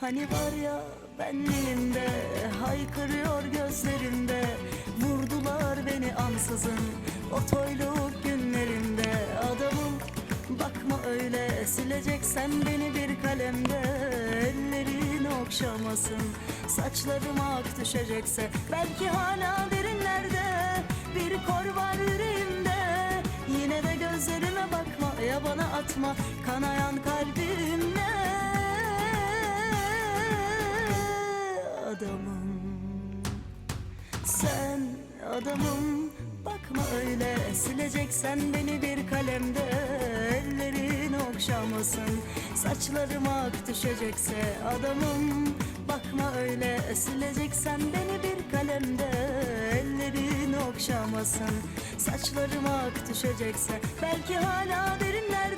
Hani var ya benliğimde Haykırıyor gözlerimde. Vurdular beni ansızın O toyluk günlerimde. Adamım bakma öyle Sileceksen beni bir kalemde. Ellerin okşamasın Saçlarıma ak düşecekse. Belki hala derinlerde Bir kor var yüreğimde. Yine de gözlerime bakma Ya bana atma. Kanayan kalbimle Sen adamım. Bakma öyle Sileceksen beni bir kalemde. Ellerin okşamasın Saçlarıma ak düşecekse adamım. Bakma öyle sileceksen beni bir kalemde. Ellerin okşamasın Saçlarıma ak düşecekse. Belki hala derinlerde